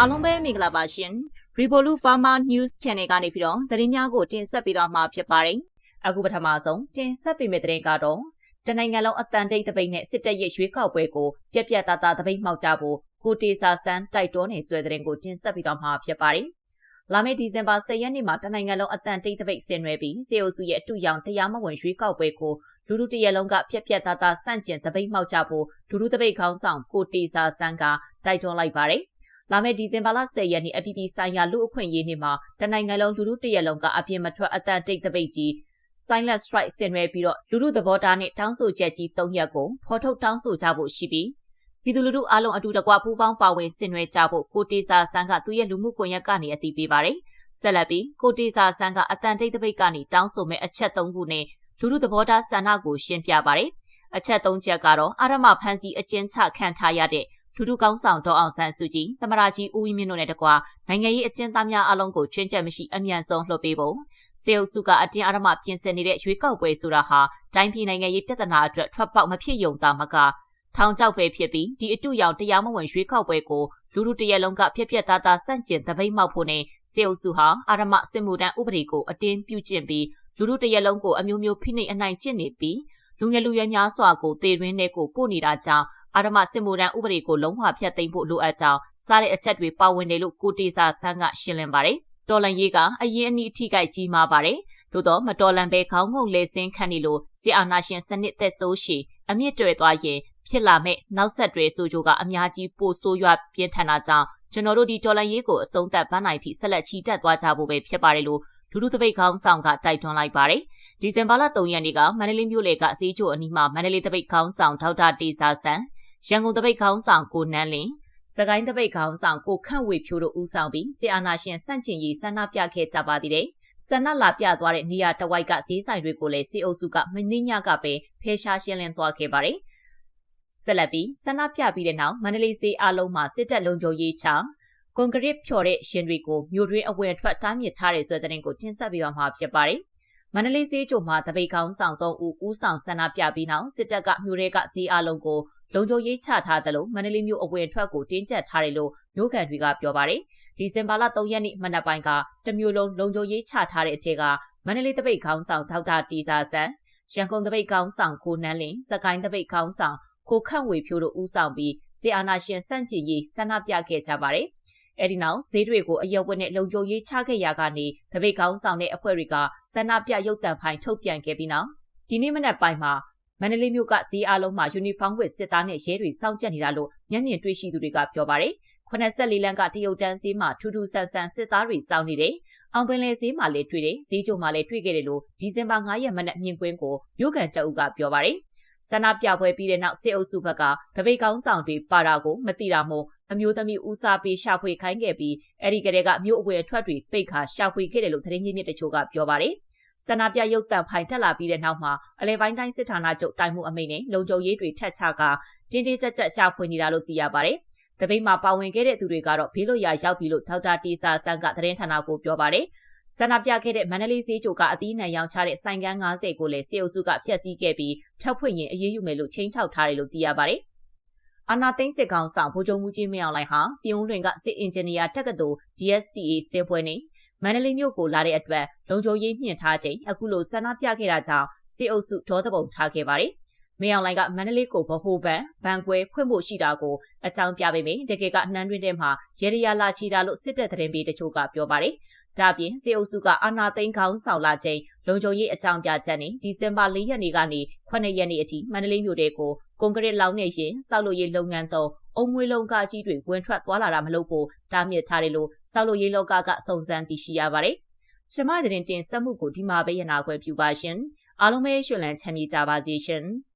အားလုံးပဲမင်္ဂလာပါရှင် Revolut Pharma News Channel ကနေပြီးတော့သတင်းများကိုတင်ဆက်ပေးသွားမှာဖြစ်ပါတယ်အခုပထမဆုံးတင်ဆက်ပေးမယ့်သတင်းကတော့တနိုင်ငံလုံးအတန်တိတ်တပိတ်နဲ့စစ်တပ်ရဲ့ရွေးကောက်ပွဲကိုပြက်ပြက်သားသားတပိတ်မှောက်ကြဖို့ကိုတေစာဆန်းတိုက်တွန်းနေဆွဲသတင်းကိုတင်ဆက်ပေးသွားမှာဖြစ်ပါတယ်လာမယ့်ဒီဇင်ဘာ10ရက်နေ့မှာတနိုင်ငံလုံးအတန်တိတ်တပိတ်ဆင်နွှဲပြီးစေအိုစုရဲ့အတူရောင်တရားမဝင်ရွေးကောက်ပွဲကိုလူလူတရက်လုံးကပြက်ပြက်သားသားစန့်ကျင်တပိတ်မှောက်ကြဖို့လူလူတပိတ်ခေါင်းဆောင်ကိုတေစာဆန်းကတိုက်တွန်းလိုက်ပါတယ် လာမယ့်ဒီဇင်ဘာလ10ရက်နေ့အပြည်ပြည်ဆိုင်ရာလူအခွင့်အရေးနေ့မှာတနိုင်ငံလုံးလူလူတရက်လုံးကအပြင်းမထွက်အတန်တိတ်တပိတ်ကြီး Silent Strike ဆင်နွှဲပြီးတော့လူလူသဘောထားနဲ့တောင်းဆိုချက်ကြီး၃ရက်ကိုဖော်ထုတ်တောင်းဆိုကြဖို့ရှိပြီးပြည်သူလူထုအားလုံးအတူတကွပူးပေါင်းပါဝင်ဆင်နွှဲကြဖို့ကိုတေစာဆန်းကသူရဲ့လူမှုကွန်ရက်ကနေအသိပေးပါတယ်။ဆက်လက်ပြီးကိုတေစာဆန်းကအတန်တိတ်တပိတ်ကနေတောင်းဆိုမဲ့အချက်၃ခုနဲ့လူလူသဘောထားဆန္ဒကိုရှင်းပြပါတယ်။အချက်၃ချက်ကတော့အာရမဖန်စီအကျဉ်းချခံထားရတဲ့ လူထုကောင်းဆောင်ဒေါအောင်ဆန်းစုကြည်သမရာကြီးဦးဝင်းမြင့်တို့နဲ့တကွာနိုင်ငံရေးအကျဉ်းသားများအလုံးကိုချွင်းချက်မရှိအမြန်ဆုံးလှုပ်ပေးဖို့စေအုပ်စုကအတင်းအဓမ္မပြင်ဆင်နေတဲ့ရွေးကောက်ပွဲဆိုတာဟာတိုင်းပြည်နိုင်ငံရေးပြဿနာအတွက်ထွက်ပေါက်မဖြစ်ယုံတာမကထောင်ချောက်ပဲဖြစ်ပြီးဒီအတူရောင်တရားမဝင်ရွေးကောက်ပွဲကိုလူလူတရက်လုံးကပြက်ပြက်သားသားစန့်ကျင်တပိတ်မောက်ဖို့နဲ့စေအုပ်စုဟာအာရမစစ်မှုထမ်းဥပဒေကိုအတင်းပြုကျင့်ပြီးလူလူတရက်လုံးကိုအမျိုးမျိုးဖိနှိပ်အနိုင်ကျင့်နေပြီး လူငယ်လူရွယ်များစွာကိုတေရင်းတဲ့ကိုပို့နေတာကြောင့်အာရမစစ်မှုထမ်းဥပဒေကိုလုံးဝဖျက်သိမ်းဖို့လိုအပ်ကြောင်းစားတဲ့အချက်တွေပါဝင်တယ်လို့ကိုတေစာဆန်းကရှင်းလင်းပါတယ်။တော်လန်ရေးကအရင်အနည်းအထိကိုက်ကြီးမားပါတယ်။သို့တော့မတော်လန်ပဲခေါင်းငုံလဲစင်းခန့်နေလို့စစ်အာဏာရှင်စနစ်သက်ဆိုးရှည်အမြင့်တွယ်သွားရင်ဖြစ်လာမဲ့နောက်ဆက်တွဲဆိုးကြိုးကအများကြီးပိုဆိုးရွားပြင်းထန်တာကြောင့်ကျွန်တော်တို့ဒီတော်လန်ရေးကိုအဆုံးသတ်ပန်းနိုင်ထိဆက်လက်ချီတက်သွားကြဖို့ပဲဖြစ်ပါတယ်လို့ လူလူတပိတ်ခေါင်းဆောင်ကတိုက်တွန်းလိုက်ပါတယ်။ဒီဇင်ဘာလ3ရက်နေ့ကမန္တလေးမြို့လေကဈေးချိုအနီးမှာမန္တလေးတပိတ်ခေါင်းဆောင်ဒေါက်တာတေစာဆန်းရန်ကုန်တပိတ်ခေါင်းဆောင်ကိုနန်းလင်းစကိုင်းတပိတ်ခေါင်းဆောင်ကိုခန့်ဝေဖြိုးတို့ဦးဆောင်ပြီးဆီအာနာရှင်စန့်ကျင်ရေးဆန္ဒပြခဲ့ကြပါသေးတယ်။ဆန္ဒလာပြသွားတဲ့နေရာတဝိုက်ကဈေးဆိုင်တွေကိုလည်းစီအုပ်စုကမင်းညကပဲဖယ်ရှားရှင်းလင်းသွားခဲ့ပါတယ်။ဆက်လက်ပြီးဆန္ဒပြပြီးတဲ့နောက်မန္တလေးဈေးအလုံးမှာစစ်တပ်လုံခြုံရေးချ ကွန်ကရစ်ဖြော်တဲ့ရှင်တွေကိုမြို့တွင်းအဝင်ထွက်တားမြစ်ထားတဲ့ဆိုတဲ့တဲ့ကိုတင်ဆက်ပေးသွားမှာဖြစ်ပါတယ်။မန္တလေးဈေးချိုမှာတပိတ်ကောင်းဆောင်၃ဦးဦးဆောင်ဆန္ဒပြပြီးနောက်စစ်တပ်ကမြို့ရဲကဈေးအလုံးကိုလုံခြုံရေးချထားသလိုမန္တလေးမြို့အဝင်ထွက်ကိုတင်းကျပ်ထားတယ်လို့မြို့ခံတွေကပြောပါတယ်။ဒီဇင်ဘာလ3ရက်နေ့မနက်ပိုင်းကတမျိုးလုံးလုံခြုံရေးချထားတဲ့အထက်ကမန္တလေးတပိတ်ခေါင်းဆောင်ဒေါက်တာတီစာဆန်းရန်ကုန်တပိတ်ခေါင်းဆောင်ကိုနန်းလင်းစကိုင်းတပိတ်ခေါင်းဆောင်ကိုခန့်ဝေဖြိုးတို့ဦးဆောင်ပြီးစေအာနာရှင်စန့်ကျင်ရေးဆန္ဒပြခဲ့ကြပါတယ်။ အဲဒီနောက်ဈေးတွေကိုအယုတ်ဝက်နဲ့လုံခြုံရေးချခဲ့ရာကနေတပိတ်ကောင်းဆောင်တဲ့အဖွဲ့တွေကဆန္ဒပြရုပ်တံဖိုင်ထုတ်ပြန်ခဲ့ပြီးနောက်ဒီနေ့မနက်ပိုင်းမှာမန္တလေးမြို့ကဈေးအလုံးမှာယူနီဖောင်းဝတ်စစ်သားနဲ့ရဲတွေစောင့်ကြပ်နေတာလို့မျက်မြင်တွေ့ရှိသူတွေကပြောပါတယ်။84လမ်းကတရုတ်တန်းဈေးမှာထူးထူးဆန်းဆန်းစစ်သားတွေစောင့်နေတယ်။အောင်ပင်လယ်ဈေးမှာလည်းတွေ့တယ်။ဈေးကြိုမှာလည်းတွေ့ခဲ့တယ်လို့ဒီဇင်ဘာ9ရက်မနက်မြင်ကွင်းကိုမြို့ကန်တအုပ်ကပြောပါတယ်။ဆန္ဒပြပွဲပြီးတဲ့နောက်စစ်အုပ်စုဘက်ကတပိတ်ကောင်းဆောင်တွေပါတာကိုမတိတာမို့ အမျိုးသမီးဦးစားပေးရှာဖွေခိုင်းခဲ့ပြီးအဲ့ဒီကလေးကမြို့အဝယ်အထွက်တွေပိတ်ခါရှာဖွေခဲ့တယ်လို့သတင်းရင်းမြစ်တချို့ကပြောပါတယ်။ဆန္ဒပြရုပ်တံဖိုင်တက်လာပြီးတဲ့နောက်မှာအလဲပိုင်းတိုင်းစစ်ဌာနချုပ်တိုင်မှုအမိန့်နဲ့လုံခြုံရေးတွေထက်ချကတင်းတင်းကြပ်ကြပ်ရှာဖွေနေတာလို့သိရပါတယ်။တပိတ်မှာပါဝင်ခဲ့တဲ့သူတွေကတော့ဘေးလွတ်ရာရောက်ပြီလို့ဒေါက်တာတီစာဆန်းကသတင်းဌာနကိုပြောပါတယ်။ဆန္ဒပြခဲ့တဲ့မန္တလေးဈေးချိုကအသီးနှံရောင်းချတဲ့ဆိုင်ကန်း90ကိုလည်းစေအုပ်စုကဖျက်ဆီးခဲ့ပြီးထပ်ဖွင့်ရင်အရေးယူမယ်လို့ချိန်ချောက်ထားတယ်လို့သိရပါတယ်။ အာနာသိန်းစစ်ကောင်ဆောင်ဗိုလ်ချုပ်မှုကြီးမင်းအောင်လှိုင်ဟာပြည်ဦးလွင်ကစစ်အင်ဂျင်နီယာတက္ကသိုလ် DSTA စင်ပွဲနဲ့မန္တလေးမြို့ကိုလာတဲ့အတွက်လုံခြုံရေးမြင့်ထားချိန်အခုလိုဆန္ဒပြခဲ့တာကြောင့်စစ်အုပ်စုဒေါသပုံထားခဲ့ပါတယ်။မင်းအောင်လှိုင်ကမန္တလေးကိုဗဟိုဘဏ်ဘဏ်ကွဲဖွင့်ဖို့ရှိတာကိုအကြောင်းပြပေးမယ်တကယ်ကနှမ်းတွင်းထဲမှာရေရရလာချီတာလို့စစ်တပ်သတင်းပေးတချို့ကပြောပါတယ်။ဒါပြင်စေအုပ်စုကအာနာသိန်းခေါင်းဆောင်လာချိန်လုံခြုံရေးအကြောင်းပြချက်နဲ့ဒီဇင်ဘာ၄ရက်နေ့ကနေ9ရက်နေ့အထိမန္တလေးမြို့တဲကို ကွန်ကရစ်လောင်းနေရင်စောက်လို့ရေးလုပ်ငန်းသုံးအုံမွေးလုံးကကြီးတွေဝင်ထွက်သွားလာတာမလုပ်ဖို့တားမြစ်ထားတယ်လို့စောက်လို့ရေးလောကကစုံစမ်းသိရှိရပါတယ်။ကျမတဲ့တင်ဆက်မှုကိုဒီမှာပဲရနာခွဲပြုပါရှင်။အားလုံးပဲရှင်လန်းချမ်းမြေကြပါစေရှင်။